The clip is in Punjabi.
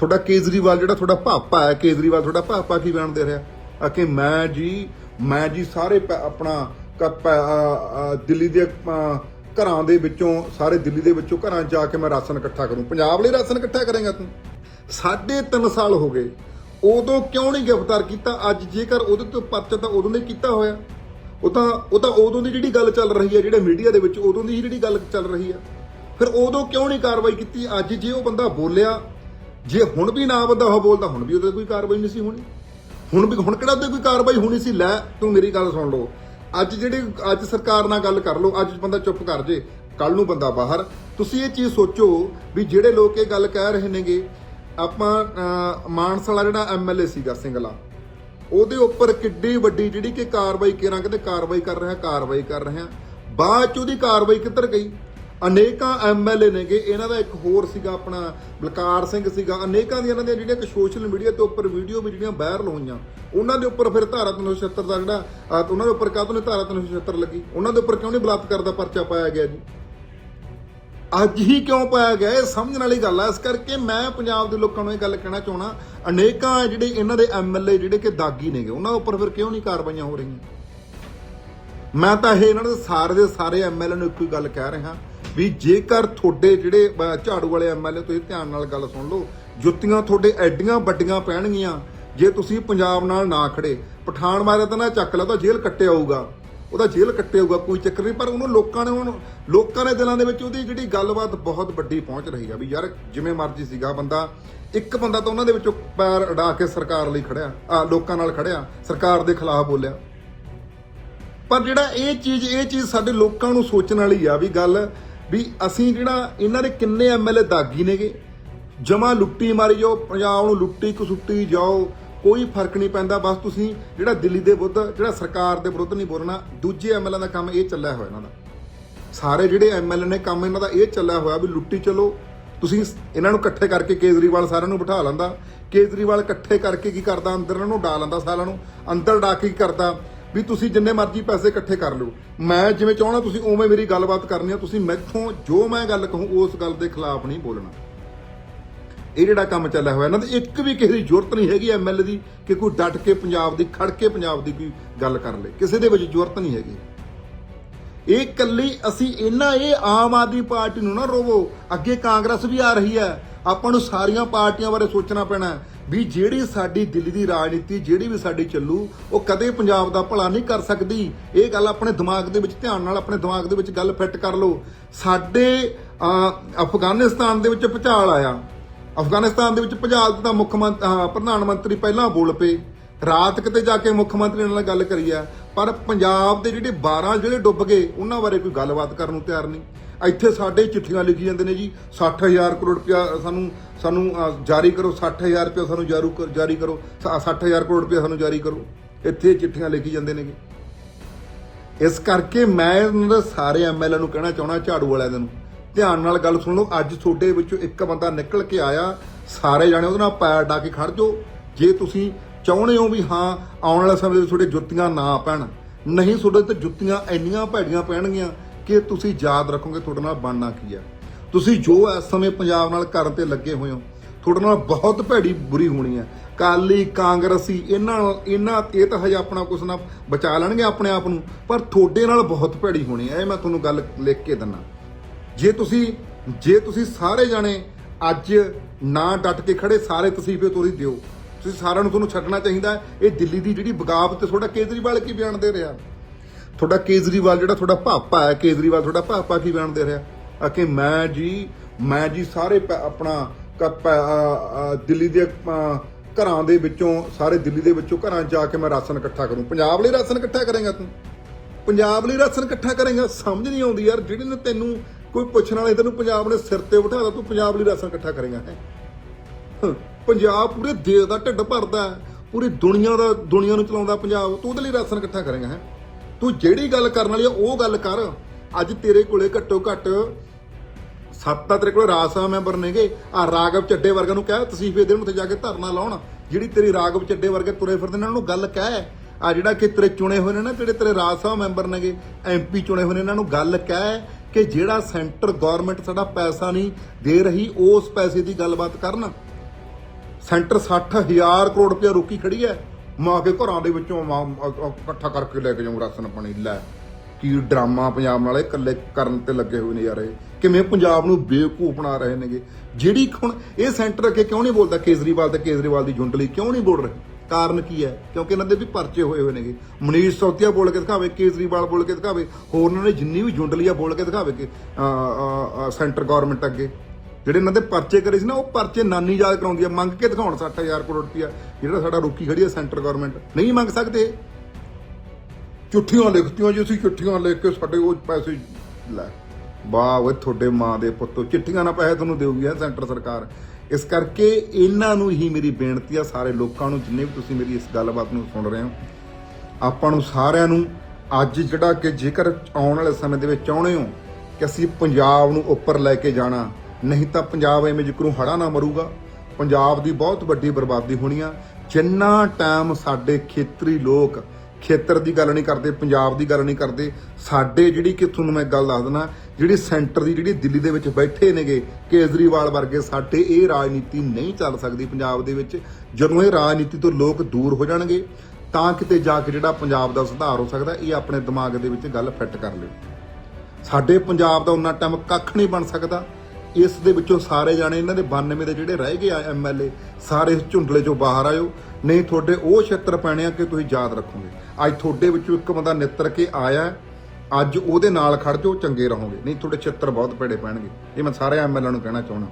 ਤੁਹਾਡਾ ਕੇਜਰੀਵਾਲ ਜਿਹੜਾ ਤੁਹਾਡਾ ਭਾਪਾ ਹੈ, ਕੇਜਰੀਵਾਲ ਤੁਹਾਡਾ ਭਾਪਾ ਕੀ ਬਿਆਨ ਦੇ ਰਿਹਾ? ਆ ਕਿ ਮੈਂ ਜੀ ਮੈਂ ਜੀ ਸਾਰੇ ਪੈ- ਆਪਣਾ ਕ- ਪੈ- ਦਿੱਲੀ ਦੇ ਘਰਾਂ ਦੇ ਵਿੱਚੋਂ, ਸਾਰੇ ਦਿੱਲੀ ਦੇ ਵਿੱਚੋਂ ਘਰਾਂ 'ਚ ਜਾ ਕੇ ਮੈਂ ਰਾਸ਼ਨ ਇਕੱਠਾ ਕਰੂੰ। ਪੰਜਾਬ ਲਈ ਰਾਸ਼ਨ ਇਕੱਠਾ ਕਰੇਗਾ ਤੂੰ? ਸਾਢੇ ਤਿੰਨ ਸਾਲ ਹੋ ਗਏ। ਉਦੋਂ ਕਿਉਂ ਨਹੀਂ ਗ੍ਰਿਫਤਾਰ ਕੀਤਾ? ਅੱਜ ਜੇਕਰ ਉਹਦੇ ਤੋਂ ਪਰਚਾ ਤਾਂ ਉਦੋਂ ਦੇ ਕੀਤਾ ਹੋਇਆ। ਉਹ ਤਾਂ ਉਹ ਤਾਂ ਉਦੋਂ ਦੀ ਜਿਹੜੀ ਗੱਲ ਚੱਲ ਰਹੀ ਹੈ, ਜਿਹੜੇ ਮੀਡੀਆ ਦੇ ਵਿੱਚ ਉਦੋਂ ਦੀ ਹੀ ਜਿਹੜੀ ਗੱਲ ਚੱਲ ਰਹੀ ਹੈ। ਫਿਰ ਉਦੋਂ ਕਿਉਂ ਨਹੀਂ ਕਾਰਵਾਈ ਕੀਤੀ? ਅੱਜ ਜੇ ਉਹ ਬੰਦਾ ਬੋਲਿਆ ਜੇ ਹੁਣ ਵੀ ਨਾ ਬੰਦਾ ਉਹ ਬੋਲਦਾ, ਹੁਣ ਵੀ ਉਹਦੇ ਕੋਈ ਕਾਰਵਾਈ ਨਹੀਂ ਸੀ ਹੋਣੀ। ਹੁਣ ਵੀ, ਹੁਣ ਕਿਹੜਾ ਉਹਦੇ ਕੋਈ ਕਾਰਵਾਈ ਹੋਣੀ ਸੀ? ਲੈ, ਤੂੰ ਮੇਰੀ ਗੱਲ ਸੁਣ ਲਓ। ਅੱਜ ਜਿਹੜੇ, ਅੱਜ ਸਰਕਾਰ ਨਾਲ ਗੱਲ ਕਰ ਲਓ, ਅੱਜ ਬੰਦਾ ਚੁੱਪ ਕਰ ਜੇ ਕੱਲ ਨੂੰ ਬੰਦਾ ਬਾਹਰ। ਤੁਸੀਂ ਇਹ ਚੀਜ਼ ਸੋਚੋ ਵੀ ਜਿਹੜੇ ਲੋਕ ਇਹ ਗੱਲ ਕਹਿ ਰਹੇ ਨੇਗੇ, ਆਪਾਂ ਮਾਨਸ ਵਾਲਾ ਜਿਹੜਾ ਐਮਐਲਏ ਸੀਗਾ ਸਿੰਗਲਾ, ਉਹਦੇ ਉੱਪਰ ਕਿੱਡੀ ਵੱਡੀ ਜਿਹੜੀ ਕਿ ਕਾਰਵਾਈ ਕਰਾਂ ਕਹਿੰਦੇ ਕਾਰਵਾਈ ਕਰ ਰਿਹਾ, ਕਾਰਵਾਈ ਕਰ ਰਿਹਾ। ਬਾਅਦ ਚ ਉਹਦੀ ਕਾਰਵਾਈ ਕਿੱਧਰ ਗਈ? ਅਨੇਕਾਂ ਐਮਐਲਏ ਨੇਗੇ, ਇਹਨਾਂ ਦਾ ਇੱਕ ਹੋਰ ਸੀਗਾ ਆਪਣਾ ਬਲਕਾਰ ਸਿੰਘ ਸੀਗਾ। ਅਨੇਕਾਂ ਦੀਆਂ ਇਹਨਾਂ ਦੀਆਂ ਜਿਹੜੀਆਂ ਕਿ ਸੋਸ਼ਲ ਮੀਡੀਆ ਤੇ ਉੱਪਰ ਵੀਡੀਓ ਵੀ ਜਿਹੜੀਆਂ ਵਾਇਰਲ ਹੋਈਆਂ, ਉਹਨਾਂ ਦੇ ਉੱਪਰ ਫਿਰ ਧਾਰਾ 376 ਦਾ ਜਿਹੜਾ ਉਹਨਾਂ ਦੇ ਉੱਪਰ ਕਾਹਤੋਂ ਨਹੀਂ ਧਾਰਾ 376 ਲੱਗੀ? ਉਹਨਾਂ ਦੇ ਉੱਪਰ ਕਿਉਂ ਨਹੀਂ ਬਲਾਤਕਾਰ ਦਾ ਪਰਚਾ ਪਾਇਆ ਗਿਆ ਜੀ? ਅੱਜ ਹੀ ਕਿਉਂ ਪਾਇਆ ਗਿਆ? ਇਹ ਸਮਝਣ ਵਾਲੀ ਗੱਲ ਆ। ਇਸ ਕਰਕੇ ਮੈਂ ਪੰਜਾਬ ਦੇ ਲੋਕਾਂ ਨੂੰ ਇਹ ਗੱਲ ਕਹਿਣਾ ਚਾਹਣਾ ਅਨੇਕਾਂ ਜਿਹੜੇ ਇਹਨਾਂ ਦੇ ਐਮਐਲਏ ਜਿਹੜੇ ਕਿ ਦਾਗੀ ਨੇਗੇ, ਉਹਨਾਂ ਉੱਪਰ ਫਿਰ ਕਿਉਂ ਨਹੀਂ ਕਾਰਵਾਈਆਂ ਹੋ ਰਹੀਆਂ? ਮੈਂ ਤਾਂ ਇਹ ਇਹਨਾਂ ਦੇ ਸਾਰੇ ਦੇ ਸਾਰੇ ਐਮਐਲਏ ਨੂੰ ਇੱਕੋ ਹੀ ਗੱਲ ਕਹਿ ਰਿਹਾ। ਵੀ ਜੇਕਰ ਤੁਹਾਡੇ ਜਿਹੜੇ ਝਾੜੂ ਵਾਲੇ ਐਮਐਲਏ ਤੁਸੀਂ ਧਿਆਨ ਨਾਲ ਗੱਲ ਸੁਣ ਲਓ, ਜੁੱਤੀਆਂ ਤੁਹਾਡੇ ਐਡੀਆਂ ਵੱਡੀਆਂ ਪੈਣਗੀਆਂ, ਜੇ ਤੁਸੀਂ ਪੰਜਾਬ ਨਾਲ ਨਾ ਖੜੇ, ਪਠਾਨ ਮਾਰੇ ਤਾਂ ਨਾ ਚੱਕ ਲਾ ਤਾਂ ਜੇਲ੍ਹ ਕੱਟਿਆ ਆਊਗਾ ਉਹਦਾ ਜੇਲ੍ਹ ਕੱਟਿਆ ਆਊਗਾ ਕੋਈ ਚੱਕਰ ਨਹੀਂ, ਪਰ ਉਹਨੂੰ ਲੋਕਾਂ ਨੇ ਹੁਣ, ਲੋਕਾਂ ਦੇ ਦਿਲਾਂ ਦੇ ਵਿੱਚ ਉਹਦੀ ਜਿਹੜੀ ਗੱਲਬਾਤ ਬਹੁਤ ਵੱਡੀ ਪਹੁੰਚ ਰਹੀ ਆ ਵੀ ਯਾਰ, ਜਿਵੇਂ ਮਰਜ਼ੀ ਸੀਗਾ ਬੰਦਾ, ਇੱਕ ਬੰਦਾ ਤਾਂ ਉਹਨਾਂ ਦੇ ਵਿੱਚੋਂ ਪੈਰ ਅਡਾ ਕੇ ਸਰਕਾਰ ਲਈ ਖੜਿਆ, ਆ, ਲੋਕਾਂ ਨਾਲ ਖੜਿਆ, ਸਰਕਾਰ ਦੇ ਖਿਲਾਫ ਬੋਲਿਆ। ਪਰ ਜਿਹੜਾ ਇਹ ਚੀਜ਼ ਇਹ ਚੀਜ਼ ਸਾਡੇ ਲੋਕਾਂ ਨੂੰ ਸੋਚਣ ਵਾਲੀ ਆ ਵੀ ਗੱਲ ਵੀ ਅਸੀਂ ਜਿਹੜਾ ਇਹਨਾਂ ਦੇ ਕਿੰਨੇ ਐਮਐਲਏ ਦਾਗੀ ਨੇਗੇ। ਜਮਾ ਲੁੱਟੀ ਮਾਰੀ ਜਾਓ, ਪੰਜਾਬ ਨੂੰ ਲੁੱਟੀ ਕਸੁੱਟੀ ਜਾਓ, ਕੋਈ ਫ਼ਰਕ ਨਹੀਂ ਪੈਂਦਾ। ਬਸ ਤੁਸੀਂ ਜਿਹੜਾ ਦਿੱਲੀ ਦੇ ਵਿਰੁੱਧ, ਜਿਹੜਾ ਸਰਕਾਰ ਦੇ ਵਿਰੁੱਧ ਨਹੀਂ ਬੋਲਣਾ, ਦੂਜੇ ਐਮਐਲਏ ਦਾ ਕੰਮ ਇਹ ਚੱਲਿਆ ਹੋਇਆ ਇਹਨਾਂ ਦਾ। ਸਾਰੇ ਜਿਹੜੇ ਐਮਐਲਏ ਨੇ ਕੰਮ ਇਹਨਾਂ ਦਾ ਇਹ ਚੱਲਿਆ ਹੋਇਆ ਵੀ ਲੁੱਟੀ ਚਲੋ। ਤੁਸੀਂ ਇਹਨਾਂ ਨੂੰ ਇਕੱਠੇ ਕਰਕੇ ਕੇਜਰੀਵਾਲ ਸਾਰਿਆਂ ਨੂੰ ਬਿਠਾ ਲੈਂਦਾ। ਕੇਜਰੀਵਾਲ ਇਕੱਠੇ ਕਰਕੇ ਕੀ ਕਰਦਾ? ਅੰਦਰ ਇਹਨਾਂ ਨੂੰ ਡਾ ਲੈਂਦਾ ਸਾਰਿਆਂ ਨੂੰ। ਅੰਦਰ ਡਾ ਕੇ ਕੀ ਕਰਦਾ? ਵੀ ਤੁਸੀਂ ਜਿੰਨੇ ਮਰਜ਼ੀ ਪੈਸੇ ਇਕੱਠੇ ਕਰ ਲਓ। ਮੈਂ ਜਿਵੇਂ ਚਾਹਣਾ ਤੁਸੀਂ ਉਵੇਂ ਮੇਰੀ ਗੱਲਬਾਤ ਕਰਨੀ ਆ, ਤੁਸੀਂ ਮੈਥੋਂ ਜੋ ਮੈਂ ਗੱਲ ਕਹੂੰ, ਉਸ ਗੱਲ ਦੇ ਖਿਲਾਫ ਨਹੀਂ ਬੋਲਣਾ। ਇਹ ਜਿਹੜਾ ਕੰਮ ਚੱਲਿਆ ਹੋਇਆ, ਇਹਨਾਂ ਦੀ ਇੱਕ ਵੀ ਕਿਸੇ ਦੀ ਜ਼ਰੂਰਤ ਨਹੀਂ ਹੈਗੀ ਐਮਐਲਏ ਦੀ ਕਿ ਕੋਈ ਡਟ ਕੇ ਪੰਜਾਬ ਦੀ, ਖੜ ਕੇ ਪੰਜਾਬ ਦੀ ਕੋਈ ਗੱਲ ਕਰ ਲੇ। ਕਿਸੇ ਦੇ ਵਿੱਚ ਜ਼ਰੂਰਤ ਨਹੀਂ ਹੈਗੀ। ਇਹ ਕੱਲੀ ਅਸੀਂ ਇਹਨਾਂ, ਇਹ ਆਮ ਆਦਮੀ ਪਾਰਟੀ ਨੂੰ ਨਾ ਰੋਵੋ। ਅੱਗੇ ਕਾਂਗਰਸ ਵੀ ਆ ਰਹੀ ਹੈ। ਆਪਾਂ ਨੂੰ ਸਾਰੀਆਂ ਪਾਰਟੀਆਂ ਬਾਰੇ ਸੋਚਣਾ ਪੈਣਾ ਵੀ ਜਿਹੜੀ ਸਾਡੀ ਦਿੱਲੀ ਦੀ ਰਾਜਨੀਤੀ, ਜਿਹੜੀ ਵੀ ਸਾਡੀ ਚੱਲੂ, ਉਹ ਕਦੇ ਪੰਜਾਬ ਦਾ ਭਲਾ ਨਹੀਂ ਕਰ ਸਕਦੀ। ਇਹ ਗੱਲ ਆਪਣੇ ਦਿਮਾਗ ਦੇ ਵਿੱਚ ਧਿਆਨ ਨਾਲ, ਆਪਣੇ ਦਿਮਾਗ ਦੇ ਵਿੱਚ ਗੱਲ ਫਿੱਟ ਕਰ ਲਓ। ਸਾਡੇ ਅਫਗਾਨਿਸਤਾਨ ਦੇ ਵਿੱਚ ਭੁਚਾਲ ਆਇਆ। ਅਫਗਾਨਿਸਤਾਨ ਦੇ ਵਿੱਚ ਭੁਚਾਲ ਦਾ ਮੁੱਖ ਮੰਤ- ਪ੍ਰਧਾਨ ਮੰਤਰੀ ਪਹਿਲਾਂ ਬੋਲ ਪਏ। ਰਾਤ ਕਿਤੇ ਜਾ ਕੇ ਮੁੱਖ ਮੰਤਰੀ ਨਾਲ ਗੱਲ ਕਰੀ ਆ। ਪਰ ਪੰਜਾਬ ਦੇ ਜਿਹੜੇ 12 ਜਿਹੜੇ ਡੁੱਬ ਗਏ, ਉਹਨਾਂ ਬਾਰੇ ਕੋਈ ਗੱਲਬਾਤ ਕਰਨ ਨੂੰ ਤਿਆਰ ਨਹੀਂ। ਇੱਥੇ ਸਾਡੇ ਚਿੱਠੀਆਂ ਲਿਖੀ ਜਾਂਦੇ ਨੇ ਜੀ 60000 ਕਰੋੜ ਰੁਪਇਆ ਸਾਨੂੰ ਸਾਨੂੰ ਜਾਰੀ ਕਰੋ 60000 ਰੁਪਇਆ ਸਾਨੂੰ ਜਾਰੂ ਕਰ- ਜਾਰੀ ਕਰੋ, ਸ- 60000 ਕਰੋੜ ਰੁਪਇਆ ਸਾਨੂੰ ਜਾਰੀ ਕਰੋ। ਇੱਥੇ ਚਿੱਠੀਆਂ ਲਿਖੀ ਜਾਂਦੇ ਨੇਗੇ ਇਸ ਕਰਕੇ ਮੈਂ ਇਹਨਾਂ ਦੇ ਸਾਰੇ ਐਮਐਲਏ ਨੂੰ ਕਹਿਣਾ ਚਾਹਣਾ ਝਾੜੂ ਵਾਲਿਆਂ ਨੂੰ। ਧਿਆਨ ਨਾਲ ਗੱਲ ਸੁਣ ਲਓ, ਅੱਜ ਤੁਹਾਡੇ ਵਿੱਚੋਂ ਇੱਕ ਬੰਦਾ ਨਿਕਲ ਕੇ ਆਇਆ, ਸਾਰੇ ਜਾਣੇ ਉਹਦੇ ਨਾਲ ਪੈਰ ਡਾ ਕੇ ਖੜ ਜਾਓ। ਜੇ ਤੁਸੀਂ ਚਾਹੁੰਦੇ ਹੋ ਵੀ ਹਾਂ, ਆਉਣ ਵਾਲੇ ਸਮੇਂ ਦੇ ਵਿੱਚ ਤੁਹਾਡੇ ਜੁੱਤੀਆਂ ਨਾ ਪੈਣ ਨਹੀਂ, ਤੁਹਾਡੇ ਤੇ ਜੁੱਤੀਆਂ ਇੰਨੀਆਂ ਭੈੜੀਆਂ ਪੈਣਗੀਆਂ ਕਿ ਤੁਸੀਂ ਯਾਦ ਰੱਖੋਗੇ ਤੁਹਾਡੇ ਨਾਲ ਬਣਨਾ ਕੀ ਹੈ ਤੁਸੀਂ ਜੋ ਇਸ ਸਮੇਂ ਪੰਜਾਬ ਨਾਲ ਕਰਨ ਤੇ ਲੱਗੇ ਹੋਏ ਹੋ, ਤੁਹਾਡੇ ਨਾਲ ਬਹੁਤ ਭੈੜੀ ਬੁਰੀ ਹੋਣੀ ਹੈ ਕਾਲੀ ਕਾਂਗਰਸੀ, ਇਹਨਾਂ ਨਾਲ, ਇਹਨਾਂ, ਇਹ ਤਾਂ ਹਜੇ ਆਪਣਾ ਕੁਛ ਨਾ ਬਚਾ ਲੈਣਗੇ ਆਪਣੇ ਆਪ ਨੂੰ, ਪਰ ਤੁਹਾਡੇ ਨਾਲ ਬਹੁਤ ਭੈੜੀ ਹੋਣੀ ਹੈ ਇਹ ਮੈਂ ਤੁਹਾਨੂੰ ਗੱਲ ਲਿਖ ਕੇ ਦਿੰਨਾ ਜੇ ਤੁਸੀਂ ਜੇ ਤੁਸੀਂ ਸਾਰੇ ਜਾਣੇ ਅੱਜ ਨਾ ਡਟ ਕੇ ਖੜੇ, ਸਾਰੇ ਤਸੀਫੇ ਤੋਰੀ ਦਿਓ। ਤੁਸੀਂ ਸਾਰਿਆਂ ਨੂੰ ਤੁਹਾਨੂੰ ਛੱਡਣਾ ਚਾਹੀਦਾ, ਇਹ ਦਿੱਲੀ ਦੀ ਜਿਹੜੀ ਬਗਾਵਤ ਤੁਹਾਡਾ ਕੇਜਰੀਵਾਲ ਕੀ ਬਿਆਨ ਦੇ ਰਿਹਾ? ਤੁਹਾਡਾ ਕੇਜਰੀਵਾਲ ਜਿਹੜਾ ਤੁਹਾਡਾ ਭਾਪਾ ਹੈ ਕੇਜਰੀਵਾਲ ਤੁਹਾਡਾ ਭਾਪਾ ਕੀ ਬਿਆਨ ਦੇ ਰਿਹਾ? ਆ ਕਿ ਮੈਂ ਜੀ ਮੈਂ ਜੀ ਸਾਰੇ ਪੈ- ਆਪਣਾ ਦਿੱਲੀ ਦੇ ਘਰਾਂ ਦੇ ਵਿੱਚੋਂ ਸਾਰੇ ਦਿੱਲੀ ਦੇ ਵਿੱਚੋਂ ਘਰਾਂ ਜਾ ਕੇ ਮੈਂ ਰਾਸ਼ਨ ਇਕੱਠਾ ਕਰੂੰ। ਪੰਜਾਬ ਲਈ ਰਾਸ਼ਨ ਇਕੱਠਾ ਕਰੇਗਾ ਤੂੰ? ਪੰਜਾਬ ਲਈ ਰਾਸ਼ਨ ਇਕੱਠਾ ਕਰੇਗਾ? ਸਮਝ ਨਹੀਂ ਆਉਂਦੀ ਯਾਰ ਜਿਹੜੇ ਨੇ ਤੈਨੂੰ ਕੋਈ ਪੁੱਛਣ ਵਾਲੇ ਤੈਨੂੰ ਪੰਜਾਬ ਨੇ ਸਿਰ ਤੇ ਬਿਠਾਦਾ ਤੂੰ ਪੰਜਾਬ ਲਈ ਰਾਸ਼ਨ ਇਕੱਠਾ ਕਰੇਗਾ ਹੈ ਪੰਜਾਬ ਪੂਰੇ ਦੇਸ਼ ਦਾ ਢਿੱਡ ਭਰਦਾ ਹੈ, ਪੂਰੀ ਦੁਨੀਆ ਦਾ ਦੁਨੀਆ ਨੂੰ ਚਲਾਉਂਦਾ ਪੰਜਾਬ ਤੂੰ ਉਹਦੇ ਲਈ ਰਾਸ਼ਨ ਇਕੱਠਾ ਕਰੇਗਾ ਹੈ? ਤੂੰ ਜਿਹੜੀ ਗੱਲ ਕਰਨ ਵਾਲੀ ਆ, ਉਹ ਗੱਲ ਕਰ। ਅੱਜ ਤੇਰੇ ਕੋਲੇ ਘੱਟੋ ਘੱਟ ਸੱਤ ਤਾਂ ਤੇਰੇ ਕੋਲ ਰਾਜ ਸਭਾ ਮੈਂਬਰ ਨੇਗੇ। ਆ ਰਾਗਵ ਚੱਡੇ ਵਰਗਾ ਨੂੰ ਕਹਿ ਤਸੀਫੇ ਦੇਣ ਉੱਥੇ ਜਾ ਕੇ ਧਰਨਾ ਲਾਉਣ। ਜਿਹੜੀ ਤੇਰੀ ਰਾਗਵ ਚੱਡੇ ਵਰਗੇ ਤੁਰੇ ਫਿਰਦੇ ਨੇ, ਉਹਨਾਂ ਨੂੰ ਗੱਲ ਕਹਿ। ਆ ਜਿਹੜਾ ਕਿ ਤੇਰੇ ਚੁਣੇ ਹੋਏ ਨੇ ਨਾ, ਜਿਹੜੇ ਤੇਰੇ ਰਾਜ ਸਭਾ ਮੈਂਬਰ ਨੇਗੇ ਐਮਪੀ ਚੁਣੇ ਹੋਏ ਨੇ, ਇਹਨਾਂ ਨੂੰ ਗੱਲ ਕਹਿ ਕਿ ਜਿਹੜਾ ਸੈਂਟਰ ਗਵਰਨਮੈਂਟ ਸਾਡਾ ਪੈਸਾ ਨਹੀਂ ਦੇ ਰਹੀ, ਉਸ ਪੈਸੇ ਦੀ ਗੱਲਬਾਤ ਕਰਨ। ਸੈਂਟਰ 60000 ਕਰੋੜ ਰੁਪਇਆ ਰੋਕੀ ਖੜੀ ਹੈ। ਮਾਂ ਕੇ ਘਰਾਂ ਦੇ ਵਿੱਚੋਂ ਮਾਂ- ਅ- ਅ- ਇਕੱਠਾ ਕਰਕੇ ਲੈ ਕੇ ਜਾਉਂ ਰਾਸ਼ਨ ਪਾਣੀ ਲੈ। ਕੀ ਡਰਾਮਾ ਪੰਜਾਬ ਵਾਲੇ ਇਕੱਲੇ ਕਰਨ ਤੇ ਲੱਗੇ ਹੋਏ ਨੇ ਯਾਰ ਇਹ। ਕਿਵੇਂ ਪੰਜਾਬ ਨੂੰ ਬੇਵਕੂਫ ਬਣਾ ਰਹੇ ਨੇਗੇ? ਜਿਹੜੀ ਹੁਣ ਇਹ ਸੈਂਟਰ ਅੱਗੇ ਕਿਉਂ ਨਹੀਂ ਬੋਲਦਾ ਕੇਜਰੀਵਾਲ ਤੇ ਕੇਜਰੀਵਾਲ ਦੀ ਜੁੰਡਲੀ? ਕਿਉਂ ਨਹੀਂ ਬੋਲ ਰਹੇ? ਕਾਰਨ ਕੀ ਹੈ? ਕਿਉਂਕਿ ਇਹਨਾਂ ਦੇ ਵੀ ਪਰਚੇ ਹੋਏ ਹੋਏ ਨੇਗੇ। ਮਨੀਸ਼ ਸੌਤੀਆ ਬੋਲ ਕੇ ਦਿਖਾਵੇ ਕੇਜਰੀਵਾਲ ਬੋਲ ਕੇ ਦਿਖਾਵੇ ਹੋਰ ਉਹਨਾਂ ਨੇ ਜਿੰਨੀ ਵੀ ਜੁੰਡਲੀ ਆ ਬੋਲ ਕੇ ਦਿਖਾਵੇ ਕਿ ਅ, ਅ, ਅ, ਸੈਂਟਰ ਗਵਰਨਮੈਂਟ ਅੱਗੇ। ਜਿਹੜੇ ਇਹਨਾਂ ਦੇ ਪਰਚੇ ਕਰੇ ਸੀ ਨਾ, ਉਹ ਪਰਚੇ ਨਾਨੀ ਯਾਦ ਕਰਾਉਂਦੀ ਆ, ਮੰਗ ਕੇ ਦਿਖਾਉਣ 60000 ਕਰੋੜ ਰੁਪਇਆ। ਜਿਹੜਾ ਸਾਡਾ ਰੋਕੀ ਖੜੀ ਆ, ਸੈਂਟਰ ਗਵਰਨਮੈਂਟ ਨਹੀਂ ਮੰਗ ਸਕਦੇ। ਚਿੱਠੀਆਂ ਲਿਖਤੀਆਂ ਜੀ ਅਸੀਂ, ਚਿੱਠੀਆਂ ਲਿਖ ਕੇ ਸਾਡੇ ਉਹ ਪੈਸੇ ਲੈ। ਵਾਹ ਓਏ, ਤੁਹਾਡੇ ਮਾਂ ਦੇ ਪੁੱਤੋ, ਚਿੱਠੀਆਂ ਨਾ ਪੈਸੇ ਤੁਹਾਨੂੰ ਦੇਊਗੀ ਇਹ ਸੈਂਟਰ ਸਰਕਾਰ। ਇਸ ਕਰਕੇ ਇਹਨਾਂ ਨੂੰ ਹੀ ਮੇਰੀ ਬੇਨਤੀ ਆ, ਸਾਰੇ ਲੋਕਾਂ ਨੂੰ, ਜਿੰਨੇ ਵੀ ਤੁਸੀਂ ਮੇਰੀ ਇਸ ਗੱਲਬਾਤ ਨੂੰ ਸੁਣ ਰਹੇ ਹੋ, ਆਪਾਂ ਨੂੰ ਸਾਰਿਆਂ ਨੂੰ ਅੱਜ ਜਿਹੜਾ ਕਿ ਜੇਕਰ ਆਉਣ ਵਾਲੇ ਸਮੇਂ ਦੇ ਵਿੱਚ ਚਾਹੁੰਦੇ ਹੋ ਕਿ ਅਸੀਂ ਪੰਜਾਬ ਨੂੰ ਉੱਪਰ ਲੈ ਕੇ ਜਾਣਾ ਨਹੀਂ ਤਾਂ ਪੰਜਾਬ ਐਵੇਂ ਜਿਕਰੂ ਹੜਾ ਨਾ ਮਰੂਗਾ। ਪੰਜਾਬ ਦੀ ਬਹੁਤ ਵੱਡੀ ਬਰਬਾਦੀ ਹੋਣੀ ਆ। ਜਿੰਨਾ ਟਾਈਮ ਸਾਡੇ ਖੇਤਰੀ ਲੋਕ ਖੇਤਰ ਦੀ ਗੱਲ ਨਹੀਂ ਕਰਦੇ, ਪੰਜਾਬ ਦੀ ਗੱਲ ਨਹੀਂ ਕਰਦੇ, ਸਾਡੇ ਜਿਹੜੀ ਕਿ ਤੁਹਾਨੂੰ ਮੈਂ ਗੱਲ ਦੱਸ ਦਿੰਦਾ ਜਿਹੜੀ ਸੈਂਟਰ ਦੀ ਜਿਹੜੀ ਦਿੱਲੀ ਦੇ ਵਿੱਚ ਬੈਠੇ ਨੇਗੇ, ਕੇਜਰੀਵਾਲ ਵਰਗੇ, ਸਾਡੇ ਇਹ ਰਾਜਨੀਤੀ ਨਹੀਂ ਚੱਲ ਸਕਦੀ ਪੰਜਾਬ ਦੇ ਵਿੱਚ। ਜਦੋਂ ਇਹ ਰਾਜਨੀਤੀ ਤੋਂ ਲੋਕ ਦੂਰ ਹੋ ਜਾਣਗੇ, ਤਾਂ ਕਿਤੇ ਜਾ ਕੇ ਜਿਹੜਾ ਪੰਜਾਬ ਦਾ ਸੁਧਾਰ ਹੋ ਸਕਦਾ, ਇਹ ਆਪਣੇ ਦਿਮਾਗ ਦੇ ਵਿੱਚ ਗੱਲ ਫਿੱਟ ਕਰ ਲਿਓ ਸਾਡੇ ਪੰਜਾਬ ਦਾ ਉਹਨਾਂ ਟਾਈਮ ਕੱਖ ਨਹੀਂ ਬਣ ਸਕਦਾ। ਇਸ ਦੇ ਵਿੱਚੋਂ ਸਾਰੇ ਜਾਣੇ ਇਹਨਾਂ ਦੇ 92 ਦੇ ਜਿਹੜੇ ਰਹਿ ਗਏ ਆ ਐਮਐਲਏ ਸਾਰੇ ਇਸ ਝੁੰਡਲੇ ਚੋਂ ਬਾਹਰ ਆਇਓ। ਨਹੀਂ, ਤੁਹਾਡੇ ਉਹ ਛੇਤਰ ਪੈਣੇ ਆ ਕਿ ਤੁਸੀਂ ਯਾਦ ਰੱਖੋਗੇ। ਅੱਜ ਤੁਹਾਡੇ ਵਿੱਚੋਂ ਇੱਕ ਬੰਦਾ ਨਿੱਤਰ ਕੇ ਆਇਆ ਅੱਜ ਉਹਦੇ ਨਾਲ ਖੜ ਜਾਓ, ਚੰਗੇ ਰਹੋਗੇ। ਨਹੀਂ, ਤੁਹਾਡੇ ਛੇਤਰ ਬਹੁਤ ਪੇੜੇ ਪੈਣਗੇ। ਇਹ ਮੈਂ ਸਾਰੇ ਐਮਐਲਏ ਨੂੰ ਕਹਿਣਾ ਚਾਹੁੰਦਾ।